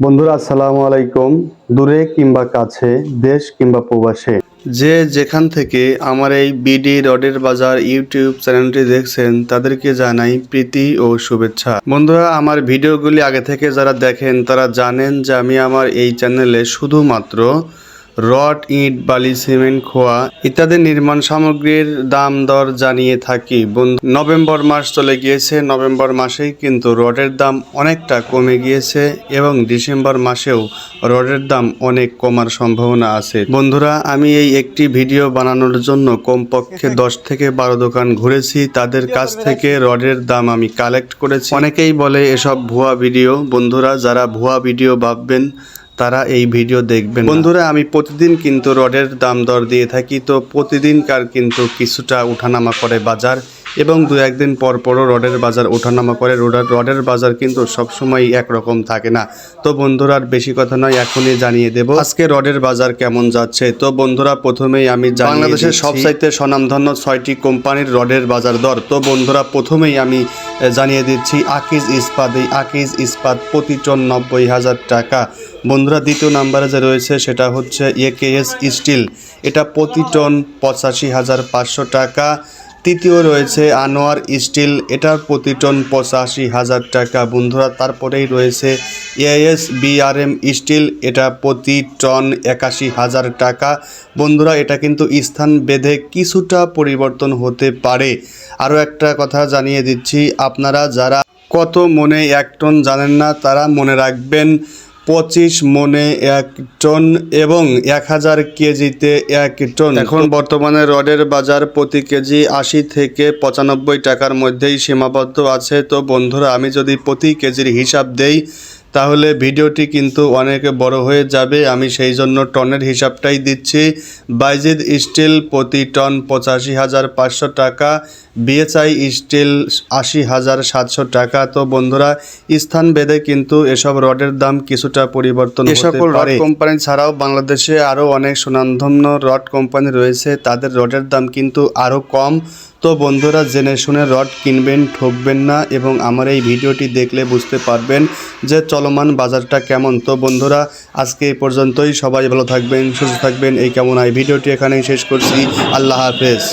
বন্ধুরা, আসসালামু আলাইকুম। দূরে কিংবা কাছে, দেশ কিংবা প্রবাসে। যে যেখান থেকে আমার এই বিডি রডের বাজার ইউটিউব চ্যানেলটি দেখছেন, তাদেরকে জানাই প্রীতি ও শুভেচ্ছা। বন্ধুরা, আমার ভিডিওগুলি আগে থেকে যারা দেখেন, তারা জানেন যে আমি আমার এই চ্যানেলে শুধুমাত্র রড, ইট, বালি, সিমেন্ট, খোয়া ইত্যাদি নির্মাণ সামগ্রীর দাম দর জানিয়ে থাকি। বন্ধু, নভেম্বর মাস চলে গিয়েছে। নভেম্বর মাসেই কিন্তু রডের দাম অনেকটা কমে গিয়েছে এবং ডিসেম্বর মাসেও রডের দাম অনেক কমার সম্ভাবনা আছে। বন্ধুরা, আমি এই একটি ভিডিও বানানোর জন্য কমপক্ষে দশ থেকে বারো দোকান ঘুরেছি। তাদের কাছ থেকে রডের দাম আমি কালেক্ট করেছি। অনেকেই বলে এসব ভুয়া ভিডিও। বন্ধুরা, যারা ভুয়া ভিডিও ভাববেন তারা এই ভিডিও দেখবেন বন্ধুরা, আমি প্রতিদিন কিন্তু রডের দাম দর দিয়ে থাকি, তো প্রতিদিনকার কিন্তু কিছুটা উঠানামা করে বাজার। এবং দু একদিন পর পরও রডের বাজার ওঠানামা করে। রোডার রডের বাজার কিন্তু সবসময় একরকম থাকে না। তো বন্ধুরা আর বেশি কথা নয় এখনই জানিয়ে দেব আজকে রডের বাজার কেমন যাচ্ছে। তো বন্ধুরা প্রথমেই আমি বাংলাদেশের সবচাইতে স্বনামধন্য ছয়টি কোম্পানির রডের বাজার দর। তো বন্ধুরা প্রথমেই আমি জানিয়ে দিচ্ছি আকিজ ইস্পাত। এই আকিজ ইস্পাত প্রতি টন নব্বই হাজার টাকা। বন্ধুরা দ্বিতীয় নাম্বারে যে রয়েছে সেটা হচ্ছে একেএস স্টিল। এটা প্রতি টন পঁচাশি হাজার পাঁচশো টাকা। তৃতীয় রয়েছে আনোয়ার স্টিল। এটার প্রতি টন পঁচাশি হাজার টাকা। বন্ধুরা, তারপরেই রয়েছে এএস বিআরএম স্টিল। এটা প্রতি টন একাশি হাজার টাকা। বন্ধুরা, এটা কিন্তু স্থান বেঁধে কিছুটা পরিবর্তন হতে পারে। আরও একটা কথা জানিয়ে দিচ্ছি, আপনারা যারা কত মনে এক টন জানেন না, তারা মনে রাখবেন পঁচিশ মনে এক টন এবং এক হাজার কেজিতে এক টন। এখন বর্তমানে রডের বাজার প্রতি কেজি আশি থেকে পঁচানব্বই টাকার মধ্যেই সীমাবদ্ধ আছে। তো বন্ধুরা, আমি যদি প্রতি কেজির হিসাব দেই তাহলে ভিডিওটি কিন্তু অনেক বড় হয়ে যাবে। আমি সেই জন্য টনের হিসাবটাই দিচ্ছি। বাইজিদ স্টিল প্রতি টন পঁচাশি হাজার পাঁচশো টাকা বিএচআই স্টিল আশি হাজার সাতশো টাকা। তো বন্ধুরা স্থান ভেদে কিন্তু এসব রডের দাম কিছুটা পরিবর্তন এ সকল রড কোম্পানি ছাড়াও বাংলাদেশে আরও অনেক সুনামধন্য রড কোম্পানি রয়েছে। তাদের রডের দাম কিন্তু আরও কম। তো বন্ধুরা জেনে শুনে রড কিনবেন, ঠকবেন না এবং আমার এই ভিডিওটি দেখলে বুঝতে পারবেন যে চলমান বাজারটা কেমন। তো বন্ধুরা, আজকে এই পর্যন্তই। সবাই ভালো থাকবেন, সুস্থ থাকবেন। এই কেমন এই ভিডিওটি এখানেই শেষ করছি। আল্লাহ হাফেজ।